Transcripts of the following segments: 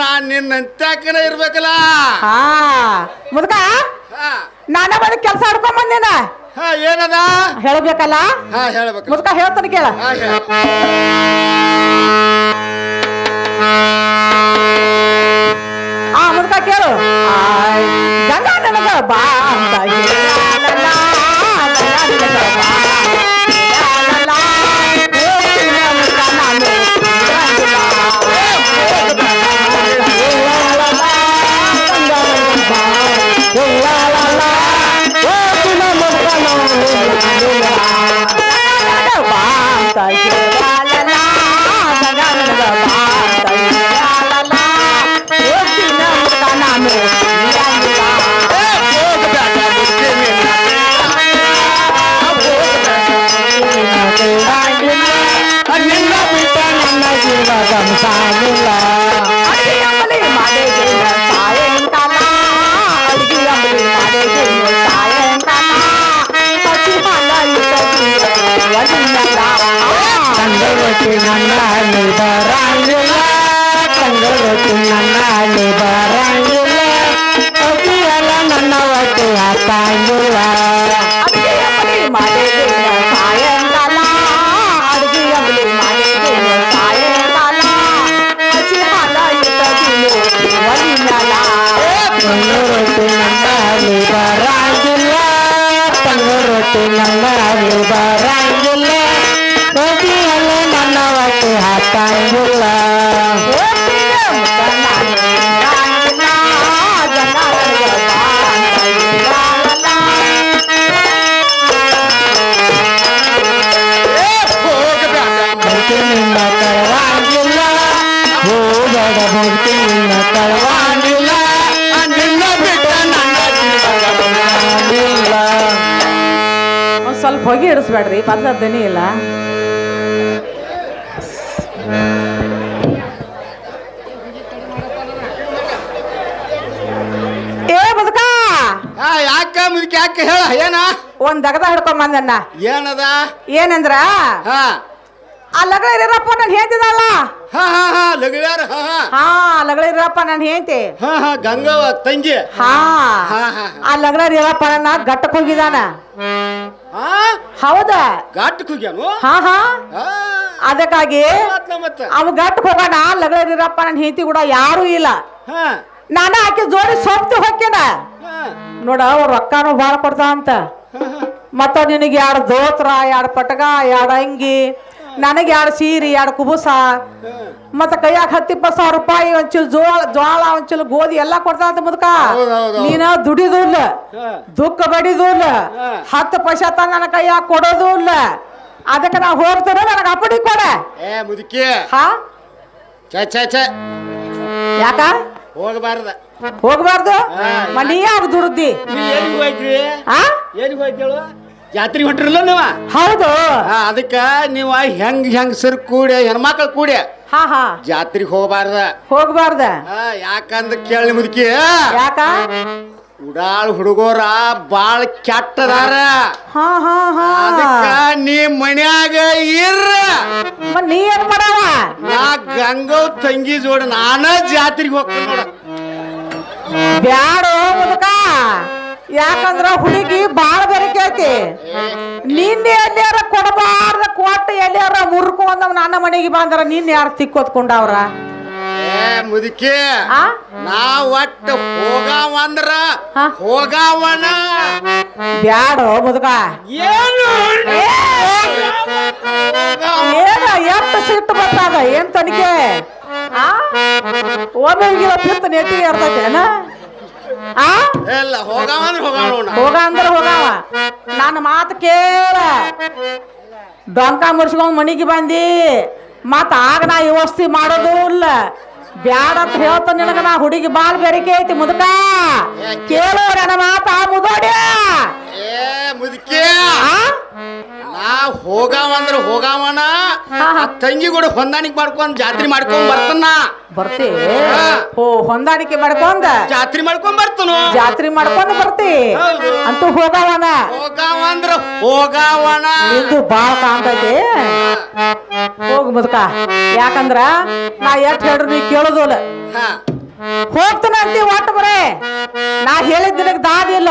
ನಾನ್ ನಿನ್ನ ಅಂತ್ಯಾಕನ ಇರ್ಬೇಕಲ್ಲ? ಹಾ ಮುದುಕ ಹಾ. ನಾನ ಬಂದು ಕೆಲಸ ಹಿಡ್ಕೊಂಡ್ ಬಂದೇನ ಹಾ ಏನದ? ಹೇಳ್ಬೇಕಲ್ಲ? ಹಾ ಹೇಳ್ಬೇಕು. ಮುದುಕ ಹೇಳ್ತಾನೆ ಕೇಳ. ಹಾ ಹೇಳ. ಆ ಮುದುಕ ಕೇಳು. ಆಯ್, ಗಂಗಾ ನನಗ ಬಾ ಅಂತ ಹೇಳಲ್ಲ, ಗಂಗಾ ನನಗ ಬಾ ಅಂತ ಹೇಳಲ್ಲ, ಹೊಗೆ ಇಡಿಸ್ಬೇಡ್ರಿ ಪದ ದನಿ ಇಲ್ಲ. ಏ ಬದುಕ ಯಾಕ ಮುದುಕಿ ಯಾಕ ಹೇಳ ಏನ? ಒಂದ್ ದಗದ ಹಿಡ್ಕೊಂಡ್ ಬಂದಣ್ಣ. ಏನದ? ಏನಂದ್ರ? ಹಾ. ಆ ಲಗಳ ಇರಪ್ಪ ನಾನು ಹೇಳ್ತಿದಲ್ಲ ಹಾ ಹಾ ಹಾ ಹಾ ಹಾ. ಹಾ ಲಗಳ ಇರಪ್ಪ ನಾನು ಹೇಳ್ತಿ ಹಾ ಹಾ ಗಂಗವ್ವ ತಂಗಿ. ಹಾ. ಹಾ, ಹಾ. ಆ ಲಗಳ ಇರಪ್ಪ ನನ್ನ ಗಟ್ಟಕ್ ಹೋಗಿದಾನ ಹಾ? ಹೌದಾ? ಘಾಟಕ್ ಹೋಗ್ಯಾನು ಹಾ ಹಾ. ಅದಕ್ಕಾಗಿ ಮತ್ತ ಅವ್ ಗಟ್ಟ ಹೋಗೋಣ ಲಗಳ ಇರಪ್ಪ ನನ್ನ ಹೆಂಡತಿ ಕೂಡ ಯಾರು ಇಲ್ಲ. ಹಾ. ನಾನು ಆಕೆ ಜೋಡಿ ಸೊಪ್ತಿ ಹೊಕ್ಕೇನ. ಹಾ. ನೋಡ ಅವ್ರ ರೊಕ್ಕನು ಭಾಳ ಕೊಡ್ತಾವಂತ. ಮತ್ತ ನಿನಗೆ ಎರಡು ದೋತ್ರ ಎರಡು ಪಟಗ ಎರಡು ಅಂಗಿ ನನಗೆ ಎರಡು ಸೀರೆ ಎರಡು ಕುಬುಸ. ಮತ್ತೆ ಕೈಯಾಗ ಹತ್ತು ಇಪ್ಪತ್ತು ಸಾವಿರ ರೂಪಾಯಿ ಒಂಚೂರು ಜೋಳ ಜೋಳ ಒಂಚೂರು ಗೋಧಿ ಎಲ್ಲ ಕೊಡ್ತಾ ಅಂತ ಮುದ್ಕ. ನೀನ ದುಡಿದು ಇಲ್ಲ. ದುಃಖ ಬಡಿದು ಇಲ್ಲ. ಹತ್ತು ಪೈಸ ತಂದ ನನ್ನ ಕೈಯಾಗ ಕೊಡೋದು ಇಲ್ಲ. ಅದಕ್ಕೆ ನಾ ಹೋಗ್ತಾರ ನನಗೆ ಅಪ್ಪಡಿ ಕೊಡ. ಹಾ? ಯಾಕ? ಹೋಗಬಾರ್ದ. ಹೋಗ್ಬಾರ್ದು. ಮನಿ ಯಾರು ದುಡ್ದಿ. ನೀ ಹೊಟ್ಟಿರಲ್ಲ ಹೊಂಟ್ರಲ್ಲ ನೀವ? ಹೌದು. ಅದಕ್ಕ ನೀವ ಹೆಂಗ್ ಹೆಂಗಸರ್ ಕೂಡಿ ಹೆಣ್ಮಕ್ಳು ಕೂಡಿ ಹಾ ಹಾ. ಜಾತ್ರೆಗೆ ಹೋಗಬಾರ್ದ. ಹೋಗ್ಬಾರ್ದ. ಯಾಕಂದ್ರೆ ಕೇಳಿ ಮುದುಕಿ ಯಾಕ? ಉಡಾಳ್ ಹುಡುಗೋರ ಬಾಳ್ ಕೆಟ್ಟದಾರ. ಹಾ ಹಾ ಹಾ. ಅದಕ್ಕ ನೀ ಮನ್ಯಾಗ ಇರ್ರ. ನೀ ಏನ್ ಮಾಡವ? ನಾ ಗಂಗ ತಂಗಿ ಜೋಡ ನಾನ ಜಾತ್ರೆಗೆ ಹೋಗ್ತೀನಿ ನೋಡ. ಬ್ಯಾಡೋ ಮುದುಕ. ಯಾಕಂದ್ರ ಹುಡುಗಿ ಬಾಳ ಬೆರಕೆ ಐತಿ ನಿನ್ನೆ ಎಲ್ಲಿಯಾರ ಕೊಡಬಾರ್ದ ಕೊಟ್ಟ ಎಲ್ಲಿಯಾರ ಮುರ್ಕೊಂಡ್ ನನ್ನ ಮನೆಗೆ ಬಂದ್ರ ನಿನ್ನ ಯಾರು ತಿಕ್ಕೋತ್ಕೊಂಡವ್ರ ಏ ಮುದುಕಿ ಆ? ನಾ ಒಟ್ಟ ಹೋಗಾವಂದ್ರ ಹಾ. ಹೋಗಾವಣ. ಬ್ಯಾಡೋ ಮುದುಕ. ಏನು ಏನ ಎಷ್ಟು ಸಿಟ್ಟು ಬರ್ತದ ಏನ್ ತನಿಖೆ? ಆ? ಒಮ್ಮೆ ಪಿತ್ತ ಆ? ಹೋಗ ಅಂದ್ರೆ ಹೋಗವ. ನನ್ನ ಮಾತು ಕೇಳ. ಡೊಂಕ ಮುರ್ಸ್ಕೊಂಡ್ ಮನಿಗೆ ಬಂದಿ. ಮತ್ತ ಆಗ ನಾ ವ್ಯವಸ್ಥೆ ಮಾಡೋದು ಇಲ್ಲ. ಬ್ಯಾಡ ಅಂತ ಹೇಳ್ತ ನಿನಗ ನಾ ಹುಡುಗಿ ಬಾಲ್ ಬೆರಿಕೆ ಐತಿ ಮುದುಕ. ಕೇಳು. ಹೋಗಾವಂದ್ರ ಹೋಗಾವಣ. ಹಾ, ಹಾ. ಆ ತಂಗಿ ಕೂಡ ಹೊಂದಾಣಿಕೆ ಮಾಡ್ಕೊಂಡ್ ಜಾತ್ರೆ ಮಾಡ್ಕೊಂಡ್ ಬರ್ತನ. ಬರ್ತಿ. ಹೋ. ಓ ಹೊಂದಾಣಿಕೆ ಮಾಡ್ಕೊಂಡ ಜಾತ್ರೆ ಮಾಡ್ಕೊಂಡ್ ಬರ್ತನು. ಜಾತ್ರೆ ಮಾಡ್ಕೊಂಡ್ ಬರ್ತಿ. ಹೌದು. ಅಂತೂ ಹೋಗವನ ಹೋಗಾವಂದ್ರ ಹೋಗಾವಣ. ನಿಂದು ಬಾಳ ಕಾಣ್ತೈತಿ. ಹೋಗು ಮುದುಕ. ಯಾಕಂದ್ರ ನಾ ಎಷ್ಟ್ ಹೇಳ್ರು ನೀ ಕೇಳೋದಿಲ್ಲ. ಹಾ. ಹೋಗ್ತಾನೆ ಅಂತಿ ಒಟ್ಟು ಬರೇ. ನಾ ಹೇಳಿದ ನಿನಗೆ ದಾದಿ ಇಲ್ಲ.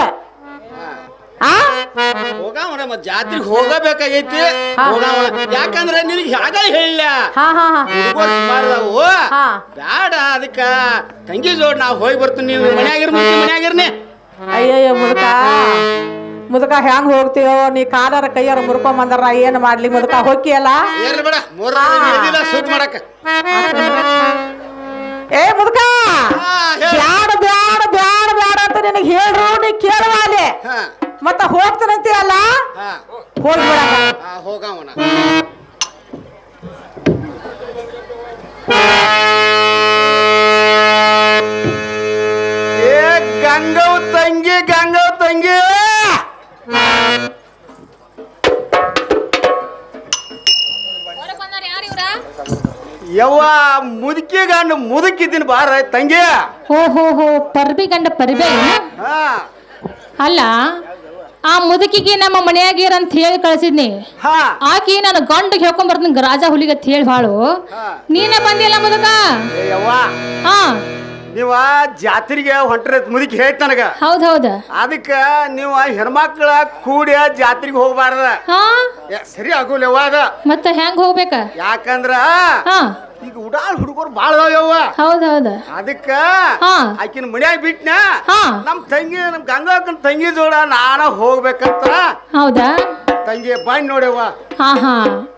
ಆ? ಹೋಗವನ ಮತ್ ಜಾತ್ರೆಗೆ ಹೋಗಬೇಕಾಗೈತಿ. ಯಾಕಂದ್ರೆ ನಿನಗೆ ಹಾಗ ಹೇಳಿಲ್ಲ ಹಾ ಹಾ ಹಾ. ಹುಡುಗರು ಸುಮಾರದಾವು. ಹಾ. ಬ್ಯಾಡ ಅದಕ್ಕ. ತಂಗಿ ಜೋಡ್ ನಾವು ಹೋಗಿ ಬರ್ತೀನಿ. ನೀವು ಮನ್ಯಾಗಿರ್ ಮನ್ಯಾಗಿರ್ನಿ ಅಯ್ಯಯ್ಯ ಮುದುಕ. ಮುದುಕ ಹೆಂಗ್ ಹೋಗ್ತೀಯೋ? ನೀ ಕಾಲರ ಕೈಯಾರ ಮುರ್ಕೊಂಬಂದಾರ ಏನ್ ಮಾಡ್ಲಿ ಮುದುಕ? ಹೋಗಿಯಲ್ಲ ಏರ್ಲಿ ಬೇಡ ಮೂರ ಸುತ್ತ ಮಾಡಕ ಏ ಮುದುಕ! ಹಾ, ಹೇಳು. ಬ್ಯಾಡ ಬ್ಯಾಡ ಬ್ಯಾಡ ಬ್ಯಾಡ ಅಂತ ನಿನಗೆ ಹೇಳ್ರು ನೀ ಕೇಳುವ ಹಾ. ಮತ್ತ ಹೋಗ್ತಾನಂತಿ ಅಲ್ಲ? ಹಾ. ಹೋಗಿ ಹೋಗವನ ಏ ಗಂಗವ್ ತಂಗಿ ಗಂಗವ್ ತಂಗಿ. ಯವ್ವ ಮುದುಕಿ ಗಂಡು ಮುದುಕಿದ್ದೀನಿ ಬಾರ ತಂಗಿ. ಹೋ ಹೋ ಹೋ ಪರ್ಬಿ ಗಂಡ ಪರ್ಬಿ. ಹಾ. ಅಲ್ಲ ಆ ಮುದುಕಿಗೆ ನಮ್ಮ ಮನೆಯಾಗಿರ ಅಂತ ಹೇಳಿ ಕಳ್ಸಿದ್ನಿ. ಹಾ. ಆಕಿ ನಾನು ಗಂಡ ಹೇಳ್ಕೊಂಡ್ ಬರ್ತೀನಿ ರಾಜ ಹುಲಿಗೆ ಹೇಳಿ ಬಾಳು. ನೀನೇ ಬಂದಿಲ್ಲ ಮುದುಕ? ಏ ಯವ್ವ. ಹಾ. ನೀವ ಜಾತ್ರೆಗೆ ಹೊಂಟ್ರೆ ಮುದುಕಿ ಹೇಳ್ತ ನನಗ. ಹೌದ್ ಹೌದ. ಅದಕ್ಕ ನೀವ ಹೆಣ್ಮಕ್ಳ ಕೂಡಿ ಜಾತ್ರೆಗೆ ಹೋಗ್ಬಾರ್ದ. ಹಾ. ಏ, ಸರಿ ಆಗೋಲ್ಲವ್ವ ಅದ. ಮತ್ತೆ ಹೆಂಗ್ ಹೋಗ್ಬೇಕ? ಯಾಕಂದ್ರ ಹಾ. ಈಗ ಉಡಾಳ್ ಹುಡುಗರು ಬಾಳ ಅದಾವ ಹೌದ್ ಹೌದ ಅದಕ್ಕ ಹಾ. ಆಕಿನ ಮನ್ಯಾಗ ಬಿಟ್ನ ಹಾ. ನಮ್ ತಂಗಿ ನಮ್ ಗಂಗಾಕನ್ ತಂಗಿ ಜೋಡ ನಾನ ಹೋಗ್ಬೇಕಂತ. ಹೌದಾ? ತಂಗಿ ಬಾಯ್ ನೋಡ್ಯವ್ವ ಹಾ ಹಾ.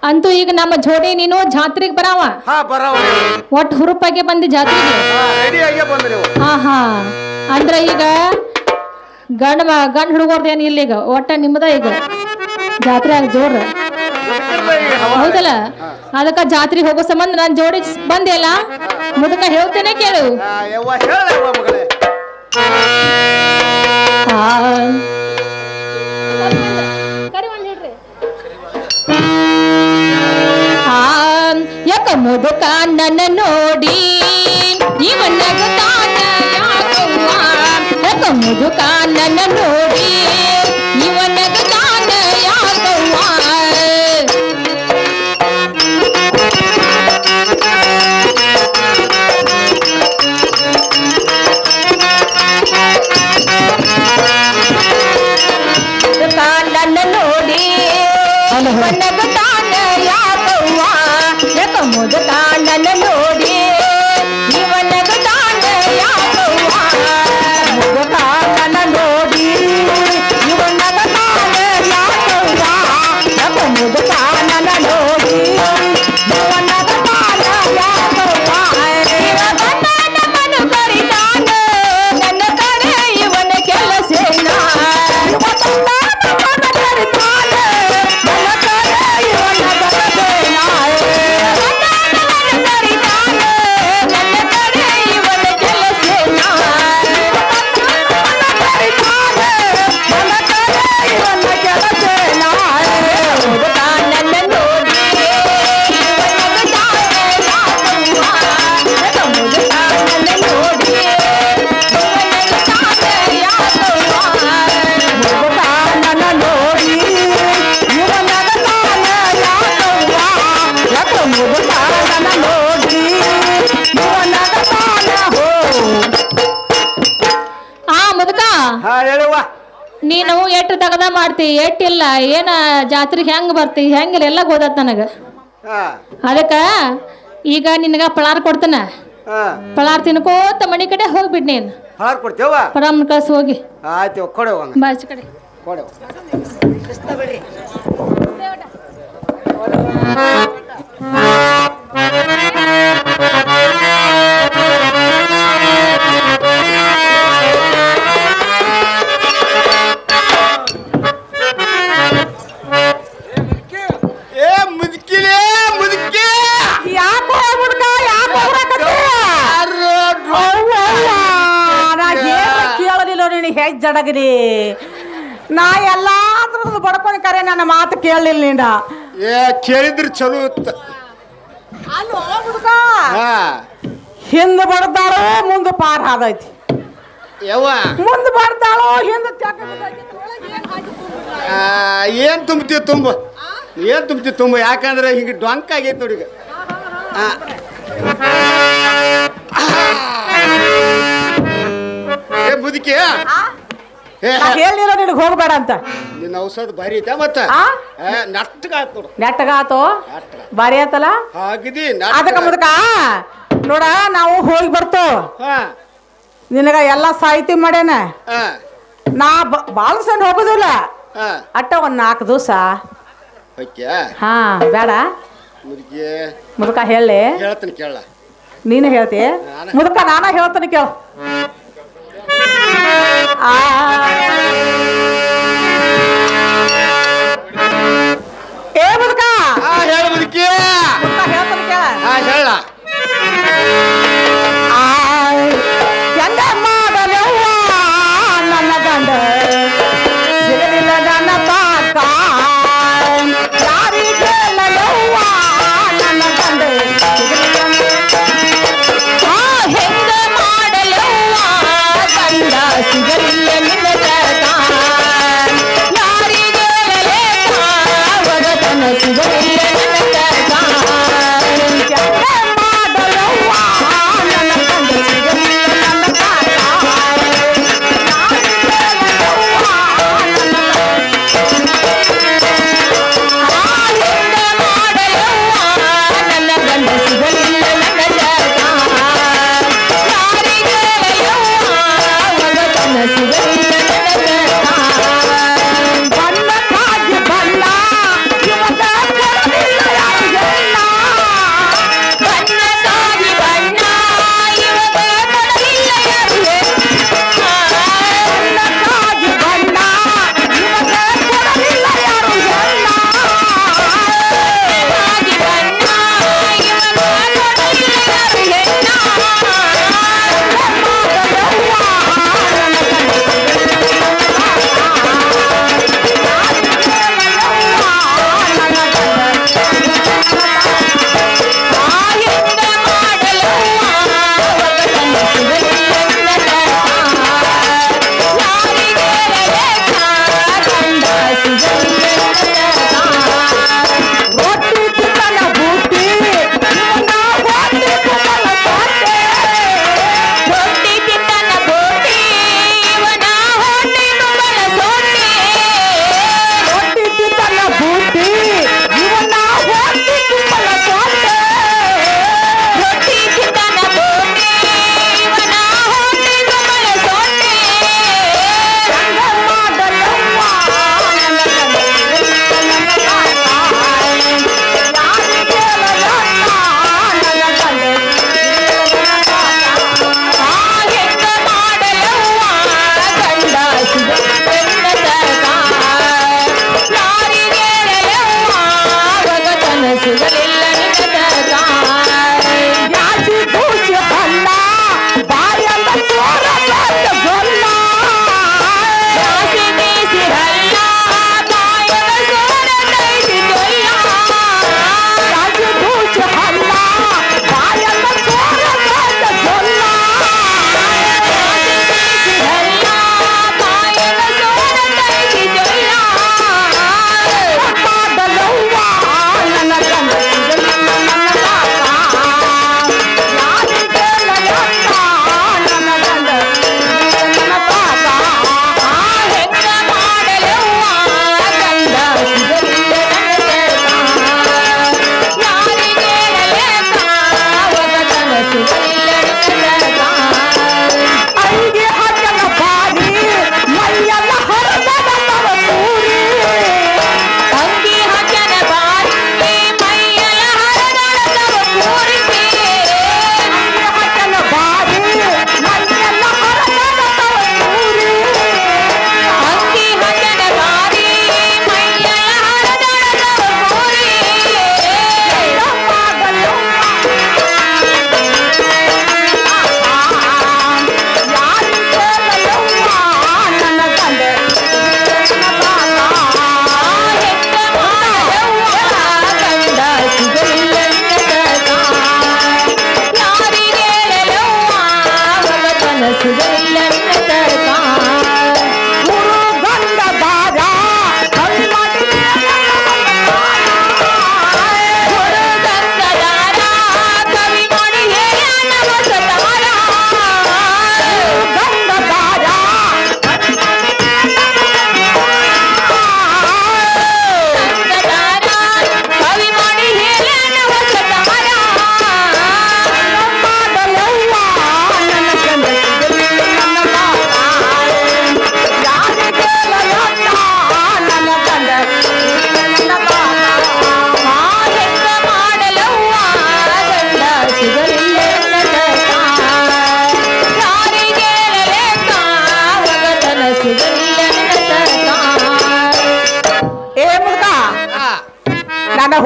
ಅಂತೂ ಈಗ ನಮ್ಮ ಜೋಡಿ ನೀನು ಜಾತ್ರೆಗೆ ಬರಾವ? ಹಾ ಬರವ ಒಟ್ಟು ಹುರುಪಾಗೆ ಬಂದಿ ಜಾತ್ರೆಗೆ? ರೆಡಿ ಆಗಿ ಬಂದ್ರೆ ಹಾ ಹಾ. ಅಂದ್ರ ಈಗ ಗಂಡ ಮ- ಗಂಡ ಹುಡುಗರ್ದು ಏನು ಇಲ್ಲ ಈಗ ಒಟ್ಟ ನಿಮ್ಮದ ಈಗ ಜಾತ್ರೆ ಆಗ ಜೋರ. ಗೊತ್ತಿಲ್ಲ ಈಗ ಹವಾ. ಹೌದಲ್ಲ? ಅದಕ್ಕ ಜಾತ್ರೆ ಹೋಗೋ ಸಂಬಂಧ ನಾನು ಜೋಡಿ ಬಂದೆಲ್ಲ ಮುದಕ ಹೇಳ್ತೇನೆ ಕೇಳು. ಯಾಕ ಮುದುಕ ನನ್ನ ನೋಡಿ? ಇವನ್ನ ಯಾಕ ಮುದುಕ ನನ್ನ ನೋಡಿ? ಇವನಗ ಮುದುಕ ಮಾಡ್ತಿ ಎಟ್ಟಿಲ್ಲ ಏನ ಜಾತ್ರೆಗೆ ಹೆಂಗ್ ಬರ್ತಿ ಹೆಂಗಿಲ್ಲ ಎಲ್ಲ ಗೊತ್ತ ನನಗ. ಹಾ. ಅದಕ್ಕ ಈಗ ನಿನಗ ಪಳಾರ್ ಕೊಡ್ತಾನ. ಹಾ. ಪಳಾರ್ ತಿನ್ಕೋತ ಮನಿ ಕಡೆ ಹೋಗ್ಬಿಡ್ ನೀನ್. ಹಾರ್ ಕೊಡ್ತೇವ ಪರಮ್ ಕಳ್ಸಿ ಹೋಗಿ. ಆಯ್ತು ಬಾಚ್ ಕಡೆ ಕೇಳಲಿಲ್ಲ ನೀನ ಏ ಕೇಳಿದ್ರ ಚಲೋ ಇತ್ತ. ಅಲ್ಲೋ ಹುಡುಗ. ಹಾ. ಹಿಂದೆ ಬಡ್ದಾಳ ಮುಂದೆ ಪಾರ್ ಆದೈತಿ ಯವ್ವ. ಮುಂದೆ ಬಡ್ದಾಳೋ ಹಿಂದ ತೆಗ್ದ್ ಬಿದ್ದೈತಿ. ಒಳಗ್ ಏನ್ ಹಾಕಿತ್ತು ಹುಡುಗ? ಆ, ಏನ್ ತುಂಬ. ಏನ್ ತುಂಬತಿ ತುಂಬ. ಯಾಕಂದ್ರೆ ಹಿಂಗೆ ಡೊಂಕ್ ಆಗೈತೆ ನೋಡಿ ಆ. ಏ ಮುದುಕಿ. ಹೇಳಿಲ್ಲ ನಿನಗೆ ಹೋಗ್ಬೇಡ ಅಂತ. ನಿನ್ನ ಔಷಧ ಭಾರಿ ಐತೆ ಮತ್ತ? ಆ? ನಟ್ಟಗ ಆತ್ ನೋಡು ನೆಟ್ಟಗಾತು ನಟ್ಟಗ ಬಾರಿ ಆತಲ್ಲ? ಆಗಿದಿ ಅದಕ್ಕ ಮುದಕ ನೋಡ ನಾವು ಹೋಗಿ ಬರ್ತೋ. ಹಾ. ನಿನಗ ಎಲ್ಲ ಸಾಹಿತಿ ಮಾಡ್ಯಾನ? ಹಾ. ನಾ ಭಾಳ ಸಣ್ಣ ಹೋಗೋದಿಲ್ಲ. ಹಾ. ಅಟ್ಟ ಒಂದ್ ನಾಲ್ಕು ದಿವಸ. ಓಕೆ ಹಾ ಬೇಡ. ಮುದುಕ. ಮುದಕ ಹೇಳಿ. ಹೇಳ್ತೀನಿ ಕೇಳ. ನೀನು ಹೇಳ್ತಿ. ಮುದುಕ ಮುದಕ ನಾನ ಹೇಳ್ತೀನಿ ಕೇಳು. ಆ. ಏ ಹೇಳ್ತೀನಿ ಕೇಳ. ಹೇಳ.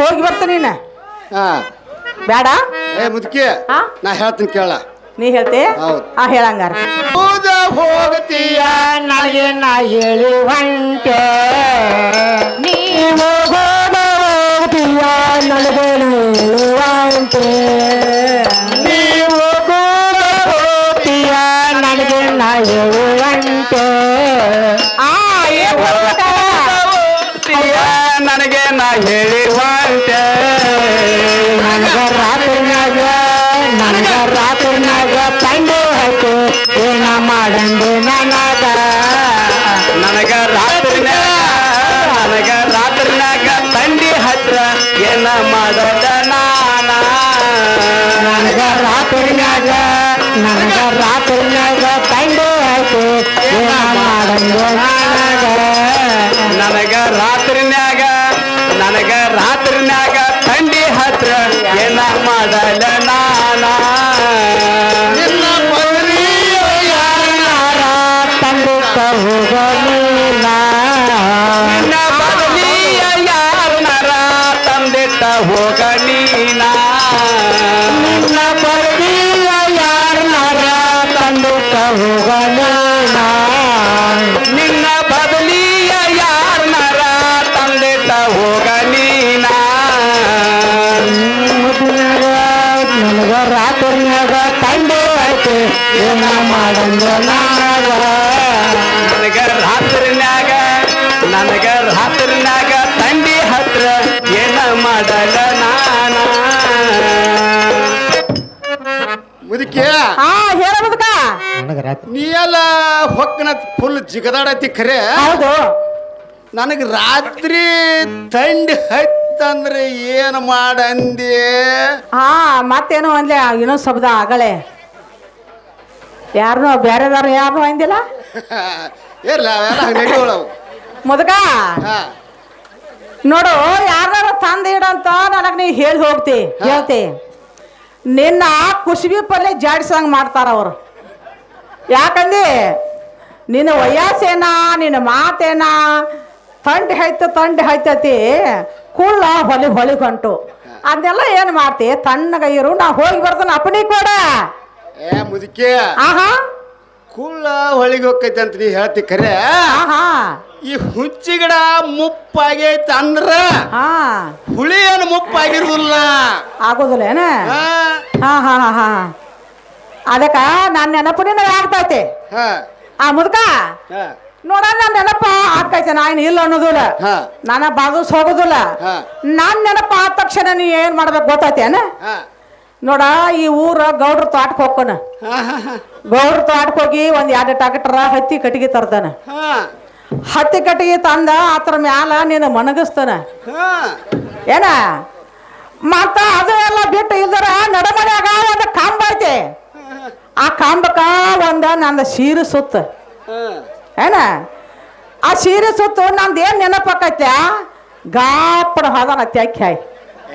ಹೇಳ್ತ ನೀನ. ಹಾ. ಬೇಡ. ಏ ಮುದುಕಿ ಹಾ? ನಾ ಹೇಳ್ತೀನಿ ಕೇಳ. ನೀ ಹೇಳ್ತಿ? ಹೌದು. ಆ ಹೇಳಂಗಾರ ಹೋದ ಹೋಗತೀಯ ನನಗೆ ನಾ ಹೇಳಿ ಹೊಂಟೆ ನೀ ಹೋದ ಹೋಗ್ತೀಯ ನನಗೆ ಹೇಳುವಂತೆ. ನೀವು ಹೇಳಿರುವಂತೆ ನನಗ ರಾತ್ರಿನಾಗ ನನಗ ರಾತ್ರಿನಾಗ ತಂಡು ಹಾಕು ಏನ ಮಾಡಂದು ನನಗ. ನನಗ ರಾತ್ರಿನಾಗ ನನಗ ರಾತ್ರಿನಾಗ ತಂಡಿ ಹತ್ರ ಏನ ಮಾಡೋದ ನಾನ. ನನಗ ರಾತ್ರಿನಾಗ ನನಗ ರಾತ್ರಿನಾಗ ತಂಡು ಹಾಕು ಏನ ಮಾಡಂದು ನನಗ. ಏನ ನನಗ ರಾತ್ರಿನಾಗ ನನಗ ರಾತ್ರಿನಾಗ ತಂಡಿ ಹತ್ರ ಏನ ಮಾಡಲ ನಾನ? ಮುದುಕೆ ಆ ಹೇಳ ಮುದುಕ. ನೀ ಎಲ್ಲ ಹೊಕ್ಕನ ಫುಲ್ ಜಿಗದಾಡತಿ ಖರೆ? ಹೌದು. ನನಗೆ ರಾತ್ರಿ ತಂಡಿ ಹತ್ತಂದ್ರೆ ಏನು ಮಾಡಂದೆ? ಹಾ ಮತ್ತೇನೋ ಅಂದ್ಲೆ ಇನ್ನೊಂದು ಶಬ್ದ ಆಗಳೆ ಯಾರನ್ನೋ ಬೇರೆದಾರ ಯಾರು ಅಂದಿಲ್ಲ? ಇರ್ಲ ಅವೆಲ್ಲ ಹಂಗೆ ನಡೆಯೋಳವು ಮುದುಕ ಹಾ. ನೋಡು ಯಾರ ತಂದ ಇಡಂತ ನನಗೆ ನೀ ಹೇಳಿ ಹೋಗ್ತಿ ಹೇಳ್ತಿ. ನಿನ್ನ ಕುಸುಬಿ ಪಲ್ಯ ಜಾಡಿಸಂಗ್ ಮಾಡ್ತಾರ ಅವರು. ಯಾಕಂದಿ? ನಿನ್ನ ವಯಸ್ಸೇನ ನಿನ್ನ ಮಾತೇನ? ತಂಡ ಹೈತ ತಂಡ ಹೈತತಿ ಕುಳ್ಳ ಹೊಲಿ ಹೊಲಿ ಹೊಂಟು ಅದನ್ನೆಲ್ಲ ಏನು ಮಾಡ್ತಿ? ತಣ್ಣಗ ಇರು ನಾ ಹೋಗಿ ಬರ್ತಾನೆ ಅಪ್ಪನಿ ಕೂಡ. ಏ ಮುದುಕೆ. ಆಹಾ. ಕುಳ್ಳ ಹೊಳಿಗೆ ಹೋಗ್ತೈತೆ ಅಂತ ನೀ ಹೇಳ್ತಿ ಖರೆ ಆಹಾ. ಈ ಹುಚ್ಚಿ ಗಿಡ ಮುಪ್ಪಾಗೈತೆ ಅಂದ್ರ ಹಾ. ಹುಳಿ ಏನು ಮುಪ್ಪಾಗಿರುದಿಲ್ಲ. ಆಗೋದಿಲ್ಲ ಏನ? ಹಾ. ಹಾ ಹಾ ಹಾ ಹಾ. ಅದಕ್ಕ ನನ್ನ ನೆನಪು ನಿನ್ನ ಆಗ್ತೈತೆ ಹಾ. ಆ ಮುದುಕ. ಹ, ನೋಡ ನನ್ನ ನೆನಪ ಆಗ್ತೈತೆ. ನಾನು ಇಲ್ಲ ಅನ್ನೋದಿಲ್ಲ. ಹ, ನನ್ನ ಬಾದುಸ್ ಹೋಗೋದಿಲ್ಲ. ಹಾ. ನನ್ನ ನೆನಪ ಆದ ತಕ್ಷಣ ನೀ ಏನು ಮಾಡ್ಬೇಕು ಗೊತ್ತೈತೇನ ಹಾ. ನೋಡ ಈ ಊರ ಗೌಡ್ರ ತೋಟಕ್ಕೆ ಹೋಗ್ಕೊನ. ಗೌಡ್ರ ತೋಟಕ್ಕೆ ಹೋಗಿ ಒಂದು ಎರಡು ಟ್ಯಾಕ್ಟರ್ ಹತ್ತಿ ಕಟ್ಟಿಗೆ ತರ್ತಾನ ಹತ್ತಿ ಕಟ್ಟಿಗೆ ತಂದ ಆತರ ಮ್ಯಾಲ ನೀನು ಮನಗಸ್ತಾನ ಏನ? ಮತ್ತ ಅದು ಎಲ್ಲ ಬಿಟ್ಟು ಇದರ ನಡಮನ್ಯಾಗ ಒಂದು ಕಂಬ ಐತೆ. ಆ ಕಾಂಬಕ ಒಂದ ನಂದ ಸೀರೆ ಸುತ್ತ. ಏನ? ಆ ಸೀರೆ ಸುತ್ತು ನಂದು ಏನು ಗಾಪಡ ಹೋದ ತ್ಯಾಖ್ಯಾಯ್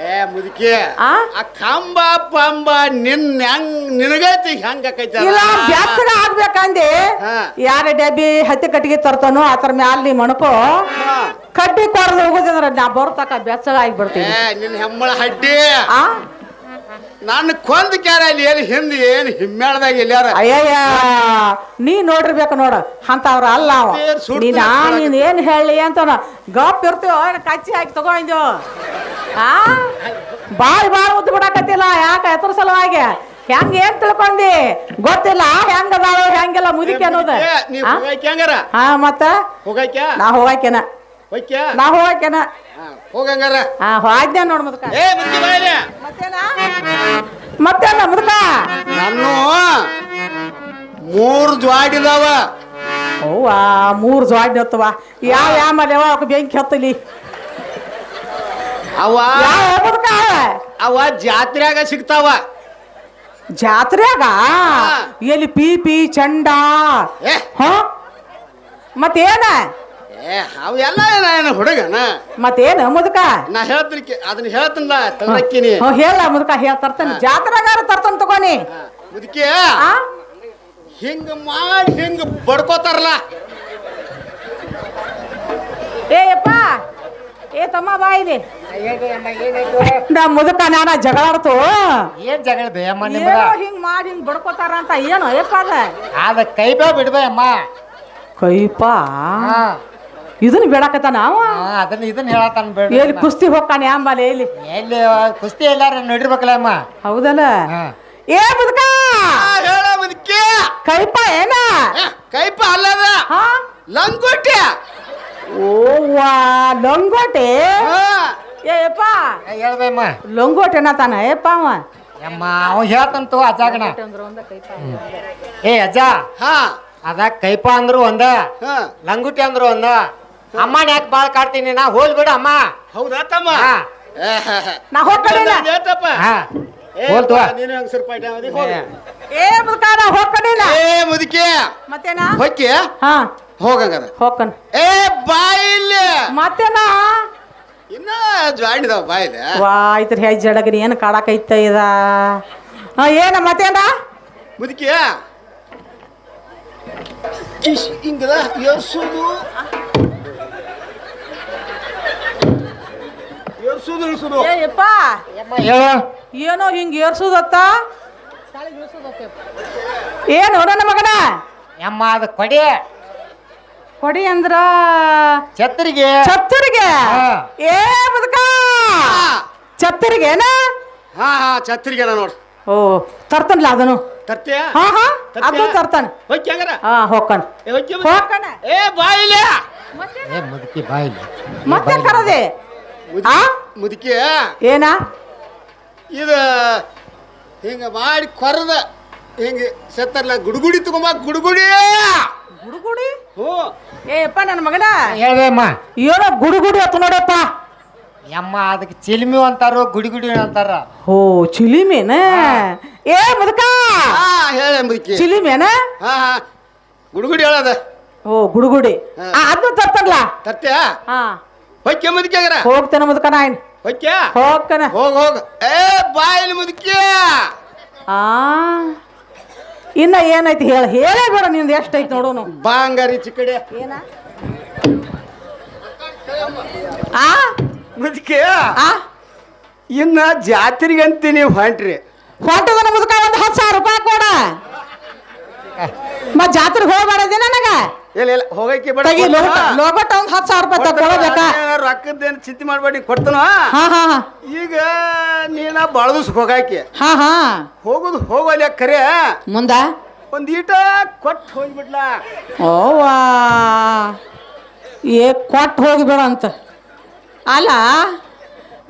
ಏ ಮುದುಕಿ ಆ? ಆ ಕಂಬ ಪಂಬ ನಿನ್ ಹೆಂಗ್ ನಿನಗೈತಿ ಹೆಂಗ ಆಕೈತಿ ಇಲ್ಲ ಬ್ಯಾಸಗ ಆಗ್ಬೇಕಂದಿ. ಹಾ. ಯಾರ ಡಬ್ಬಿ ಹತ್ತಿ ಕಟ್ಟಿಗೆ ತರ್ತಾನೋ ಆತರ ಮ್ಯಾಲ ನೀ ಮಣಕೋ ಕಟ್ಟಿ ಕೊಡ್ದು ಹೋಗುದಂದ್ರ ನಾ ಬರ್ತಕ ಬೆಚ್ಚಗ ಆಗಿಬಿಡ್ತೀನಿ. ಏ ನಿನ್ ಹೆಮ್ಮಳ ಹಡ್ಡಿ. ಆ? ನಾನು ಕೊಂದ ಕ್ಯಾರ ಅಲ್ಲಿ ಏನು ಹಿಂದೆ ಏನು ಹಿಮ್ಮೇಳದಾಗ ಎಲ್ಲಾರ ಅಯ್ಯಯ್ಯ ನೀ ನೋಡಿರ್ಬೇಕು ನೋಡ ಅಂತವ್ರ ಅಲ್ಲ ಅವ. ಏನ್ ಸುಡ್ತು ನೀನ್ ಆ ನನ್ ನೀನ್ ಏನ್ ಹೇಳಿ ಅಂತ ಗಪ್ ಇರ್ತೀವ ಕಚ್ಚಿ ಹಾಕಿ ತಗೊಂಡು ಆ? ಬಾಳ್ ಬಾಳ್ ಉದ್ದ ಬಿಡಕತ್ತಿಲ್ಲ ಯಾಕ ಎತ್ತರ ಸಲುವಾಗಿ? ಹೆಂಗ್ ಏನ್ ತಿಳ್ಕೊಂಡಿ? ಗೊತ್ತಿಲ್ಲ ಹೆಂಗ ಅದಾಳು ಹೆಂಗೆಲ್ಲ ಮುದುಕಿ ಅನ್ನೋದು. ನೀ ಆ? ಹೋಗಕ್ಕೆ ಹೆಂಗಾರ? ಹಾ ಮತ್ತ? ಹೋಗಕ್ಕ ನಾ ಹೋಗಾಕೆನ ಹೋಗ್ಯ? ನಾ ಹೋಗಾಕೆನ ಹೋಗಂಗಾರ. ಹಾ ಹೋಗ್ದೆ ನೋಡ್ ಮುದ್ಕ. ಏ ಮುದುಕಿ ಬಾಯ್ಲಿ. ಮತ್ತೇನ? ಮತ್ತೇನ ಮುದುಕ? ನಾನು ಮೂರು ಜ್ವಾಡಿದಾವ ಅವ್ವ ಮೂರು ಜೋಡಿ ಹತ್ತವ. ಯಾವ ಯಾವ ಮಲೆ ಅವಕ್ಕೆ ಬೆಂಕಿ ಹತ್ತಲಿ. ಅವ ಯಾವ ಮುದುಕ ಅವ? ಜಾತ್ರೆಯಾಗ ಸಿಗ್ತಾವ. ಜಾತ್ರೆಯಾಗ? ಎಲ್ಲಿ ಪಿ ಪಿ ಚಂಡ? ಹ? ಮತ್ತೇನ? ಏ ಅವೆಲ್ಲ ಏನ ಹುಡುಗನ? ಮತ್ತೇನ ಮುದುಕ? ನಾ ಹೇಳ್ತೀನಿ ಕೇ- ಅದನ್ನ ಹೇಳ್ತೀನಲ್ಲ ತಂದಕ್ಕಿನಿ ಹ್ಞೂ ಹೇಳ ಮುದುಕ ಹೇಳ ತರ್ತಾನೆ. ಜಾತ್ರೆಗಾರ ತರ್ತಾನೆ ತಗೋನಿ ಮುದುಕಿ. ಆ? ಹಿಂಗ ಮಾಡಿ ಹಿಂಗ ಬಡ್ಕೋತಾರಲ್ಲ. ಏ ಯಪ್ಪ. ಏ ತಮ್ಮ ಬಾ ಇಲ್ಲಿ. ನಾ ಮುದುಕ ನಾನ ಜಗಳಾಡ್ತು. ಏನ್ ಜಗಳ ಬೇ ಅಮ್ಮ ನಿಮ್ಗ? ಏನೋ ಹಿಂಗ್ ಮಾಡಿ ಹಿಂಗ್ ಬಡ್ಕೋತಾರ ಅಂತ ಏನು ಏಪ್ಪ ಅದ ಅದ ಕೈ ಬೇ ಬಿಡ್ಬೇ ಅಮ್ಮ. ಕೈಪಾ ಇದನ್ನ ಬೇಡಕತ್ತಾನ ಅವ? ಅದನ್ನ ಇದನ್ನ ಹೇಳತ್ತಾನ ಬೇಡ ಎಲ್ಲಿ ಕುಸ್ತಿ ಹೋಗ್ತಾನೆ ಅಮ್ಮಲ್ಲಿ ಇಲ್ಲಿ ಎಲ್ಲಿ? ಕುಸ್ತಿ ಎಲ್ಲಾರ ನೋಡಿರ್ಬೇಕಲ್ಲ ಅಮ್ಮ. ಹೌದಲ್ಲ? ಹಾ. ಏ ಬದುಕ! ಹೇಳ ಮುದುಕಿ ಕೈಪ ಏನ? ಕೈಪ ಅಲ್ಲದ. ಹಾ? ಲಂಗೋಟಿ. ಓವಾ ಲಂಗೋಟೆ? ಹಾ. ಏ ಯಪ್ಪ. ಏ, ಹೇಳ್ಬೇ ಅಮ್ಮ. ಲಂಗೋಟೆ ತಾನ ಏಪ್ಪ ಅವ. ಅಮ್ಮ ಅವ ಹೇಳ್ತಂತು ಅಜ್ಜಾಗಣ ಏ ಅಜ್ಜ. ಹಾ. ಅದ ಕೈಪ ಅಂದ್ರು ಒಂದ ಹಾ. ಲಂಗುಟಿ ಅಂದ್ರು ಒಂದ. ಅಮ್ಮನ ಯಾಕೆ ಬಾಳ್ ಕಾಡ್ತೀನಿ ನಾ ಹೋಲ್ ಬಿಡು ಅಮ್ಮ. ಹೌದಾ ತಮ್ಮ? ಹಾ. ಏ, ಹೇ, ಹೇ. ನಾ ಹೋಗ್ಕಡಿಲ್ಲ ಏತಪ್ಪ ಹಾ. ನೀನು ಹೆಂಗ್ ಸ್ವಲ್ಪ ಐಟಮ್ ಅದಿ ಹೋಗು. ಏ ಮುದುಕ ನಾ ಹೋಗ್ಕಡಿಲ್ಲ ಏ ಮುದುಕಿ. ಮತ್ತೇನ? ಹೊಕ್ಕಿ? ಹಾ. ಹೋಗಂಗದ. ಹೋಗ್ಕನ್. ಏ ಬಾಯಿಲ್ಲಿ ಮತ್ತೇನ? ಇನ್ನ ಜಾಯಿನ್ ಇದಾವ ಬಾಯಿದೆ ವಾ ಇದ್ರ ಹೆಜ್ಜೆ ಜಡಗರಿ ಏನು ಕಾಡಕೈತ ಇದ? ಹಾ ಏನ ಮತ್ತೇನ? ಮುದುಕಿ. ಇಶ್ ಹಿಂಗದ ಏರ್ಸೋದು ಏರ್ಸೋದು ಇಳಿಸೋದು ಏ ಯಪ್ಪ. ಹೇಳು. ಏನೋ ಹಿಂಗ್ ಏರ್ಸುದತ್ತ? ಏನು ನನ್ನ ಮಗನ? ಯಮ್ಮ ಅದ ಕೊಡಿ. ಕೊಡಿ ಅಂದ್ರ ಛತ್ರಿಗೆ. ಛತ್ತರಿಗೆ ಹಾ. ಏ ಬದುಕ. ಛತ್ತರಿಗೆ ಏನ ಹಾ ಹಾ ಛತ್ರಿಗೆ ನೋಡ್ರಿ ಓ ತರ್ತನ್ಲ ಅದನು ತರ್ತೀಯ? ಹಾ ಹಾ ಅದು ತರ್ತಾನ. ಹಂಗಾರ? ಹಾ ಹೋಗ್ಕನ್ ಏ ಮುದುಕಿ. ಹೋಗ್ಕನ ಏ ಬಾಯಿಲೆ. ಏ ಮುದುಕಿ ಬಾಯಿಲಿ. ಮತ್ತೆ ಕರದೆ? ಮುದುಕಿ- ಆ? ಮುದುಕಿ ಏನ ಇದು ಹಿಂಗ ಮಾಡಿ ಕೊರದ ಹಿಂಗ ಸತ್ತರ್ಲ ಗುಡುಗುಡಿ ತಗೊಂಬ ಗುಡುಗುಡಿ ಗುಡುಗುಡಿ ಹ್ಞೂ ಏ ಯಪ್ಪ ನನ್ನ ಮಗನ ಹೇಳ್ಬೇ ಅಮ್ಮ ಏನೋ ಗುಡುಗುಡಿ ಅತ್ತ ನೋಡಪ್ಪ ಅಮ್ಮ ಅದಕ್ಕೆ ಚಿಲ್ಮಿ ಅಂತಾರೋ ಗುಡಿ ಗುಡಿ ಅಂತಾರ ಓ ಚಿಲಿಮೇನ ಏ ಮುದುಕ ಹಾ ಹೇಳ ಮುದುಕಿ ಚಿಲಿಮೇನ ಹಾ ಹಾ ಗುಡುಗುಡಿ ಹೇಳದ ಓ ಗುಡುಗುಡಿ ಹಾ. ಅದನ್ನು ತರ್ತನ್ಲ ತರ್ತೀಯ ಹಾ ಹೊಕ್ಕೆ ಮುದುಕಿ ಹೋಗ್ತಾನೆ ಹೋಗ್ತೇನೆ ಮುದುಕ ನಾಯನ್ ಹೊಕ್ಕೆ? ಹೋಗ್ಕನ ಹೋಗ್ ಹೋಗ. ಏ ಬಾಯಿಲಿ ಮುದುಕಿ. ಆ ಇನ್ನ ಏನೈತಿ ಹೇಳ? ಹೇಳೇ ಬೇಡ ನಿಂದು ಎಷ್ಟೈತಿ ನೋಡೋನು. ಬಾಂಗಾರಿ ಚಿಕ್ಕಡೆ. ಏನ? ಆ ಮುದುಕಿ. ಆ? ಇನ್ನ ಜಾತ್ರೆಗೆ ಅಂತ ನೀವು ಹೊಂಟ್ರಿ. ಹೊಂಟದನ ಮುದುಕ ಒಂದು ಹತ್ತು ಸಾವಿರ ರೂಪಾಯಿ ಕೊಡ. ಮತ್ ಜಾತ್ರೆಗೆ ಹೋಗ್ಬೇಡದೆ ನನಗ? ಇಲ್ಲ ಇಲ್ಲ ಹೋಗಕ್ಕೆ ಬೇಡ ತಗಿ ಒಂದು ಹತ್ತು ಸಾವಿರ ರೂಪಾಯಿ ತಗೊಳ್ಬೇಕಾ ರೊಕ್ಕದ್ದೇನು ಚಿಂತೆ ಮಾಡ್ಬೇಡಿ ಕೊಡ್ತಾನ? ಹಾ ಹಾ ಹಾ. ಈಗ ನೀನ ಭಾಳ ದಿವ್ಸ ಹೋಗಾಕಿ. ಹಾ ಹಾ. ಹೋಗುದು ಹೋಗಲ್ಲ ಖರೆ ಮುಂದ? ಒಂದ್ ಈಟ ಕೊಟ್ಟು ಹೋಗ್ಬಿಡ್ಲ ಓವಾ ಏ ಕೊಟ್ಟು ಹೋಗ್ಬೇಡ ಅಂತ. ಅಲ್ಲ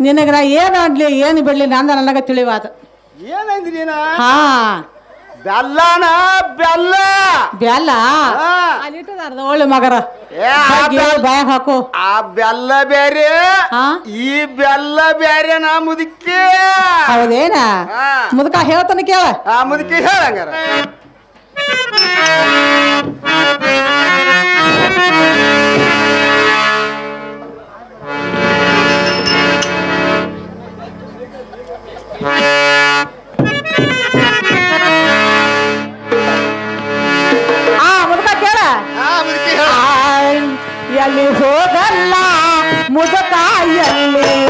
ನಿನಗೆ ನಾ ಏನು ಅನ್ಲಿ ಏನು ಬಿಡ್ಲಿ ನಂದ ನನಗೆ ತಿಳಿವಾದ ಏನಂದ್ರಿ ನೀನ? ಹಾ. ಬೆಲ್ಲನ ಬೆಲ್ಲ ಬೆಲ್ಲ ಹಾ. ಅಲ್ಲಿಟ್ಟದಾರ್ದ ಒಳ್ಳೆ ಮಗರ. ಏ, ಆ ಬೆಲ್ಲ- ಬಾಯ ಹಾಕು. ಆ ಬೆಲ್ಲ ಬೇರೆ ಹಾ? ಈ ಬೆಲ್ಲ ಬೇರೆ ನಾ ಮುದುಕಿ. ಹೌದೇನ? ಹಾ. ಮುದುಕ ಹೇಳ್ತಾನೆ ಕೇಳ. ಆ ಮುದುಕಿ ಹೇಳಂಗಾರ ಮುದುಕ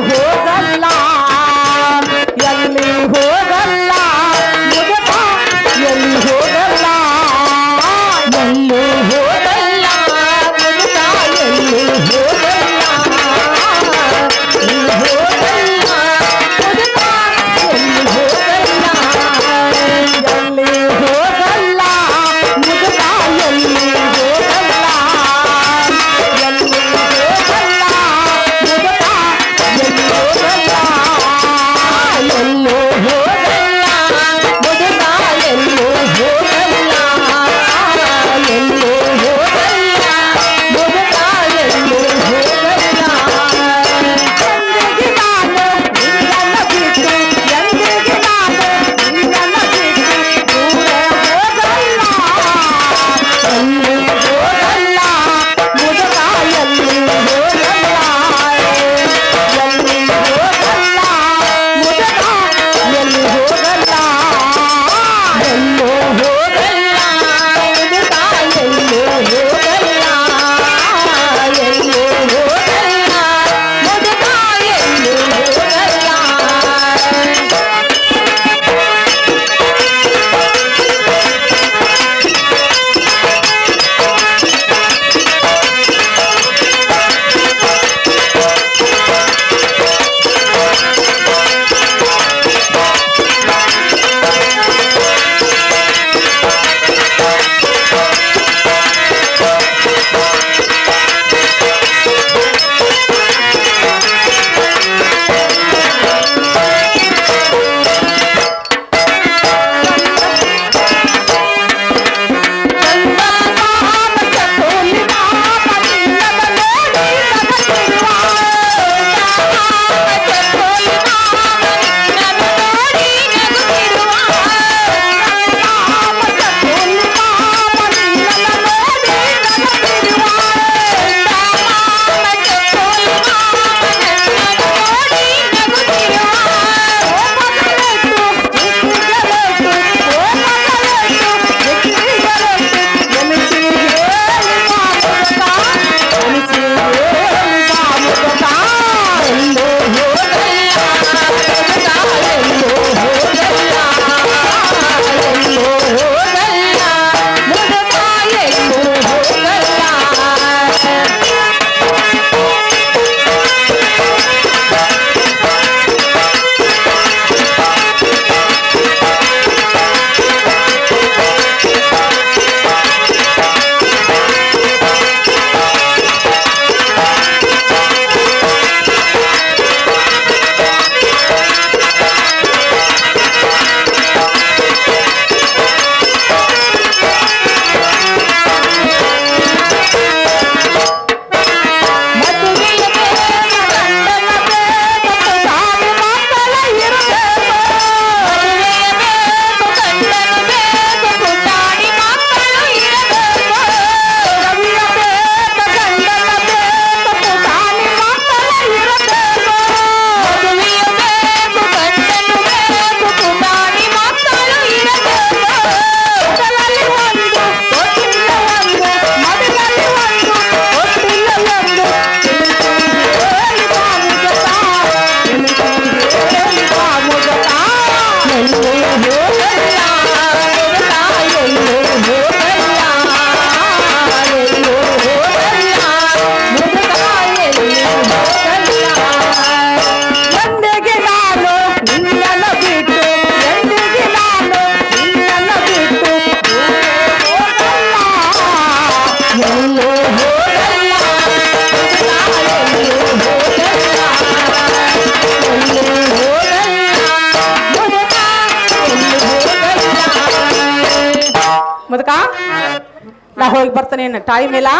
ಇನ್ನು ಟೈಮ್ ಇಲ್ಲ.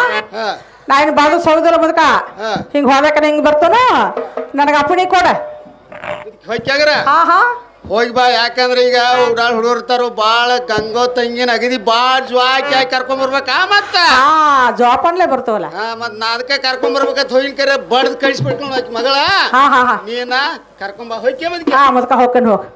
ನಾನು ಬಾದು ಸೌದಲ್ಲ ಮುದಕ. ಹಿಂಗೆ ಹೋಗ್ಬೇಕ ಹಿಂಗೆ ಬರ್ತಾನ? ನನಗೆ ಅಪ್ಪಣಿ ಕೊಡ. ಹಾ ಹಾ. ಹೋಗಿ ಬಾ ಯಾಕಂದ್ರೆ ಈಗ ಉಡಾಳ್ ಹುಡುಗರ್ತಾರು ಬಾಳ ಗಂಗೋ ತಂಗಿನ ಅಗದಿ ಬಾಳ ಜ್ವಾಕಿ ಹಾಕಿ ಕರ್ಕೊಂಡ್ ಬರ್ಬೇಕಾ ಮತ್ತ? ಹಾ ಜೋಪಾನ್ಲೆ ಬರ್ತಾವಲ್ಲ. ಹಾ ಮತ್ ನಾ ಅದಕ್ಕೆ ಕರ್ಕೊಂಡ್ ಬರ್ಬೇಕಂತ ಹೋಗಿನ ಕರೆ ಬಡ್ದ್ ಕಳಿಸ್ಬಿಟ್ಕೊಂಡು ಮಗಳ. ಹಾ ಹಾ ಹಾ. ನೀನ ಕರ್ಕೊಂಡ್ ಬಾ ಹೋಯ್ಕೆ ಮದ್ಕೆ ಹಾ ಮುದಕ ಹೋಗ್ಕೊಂಡು ಹೋಗ್.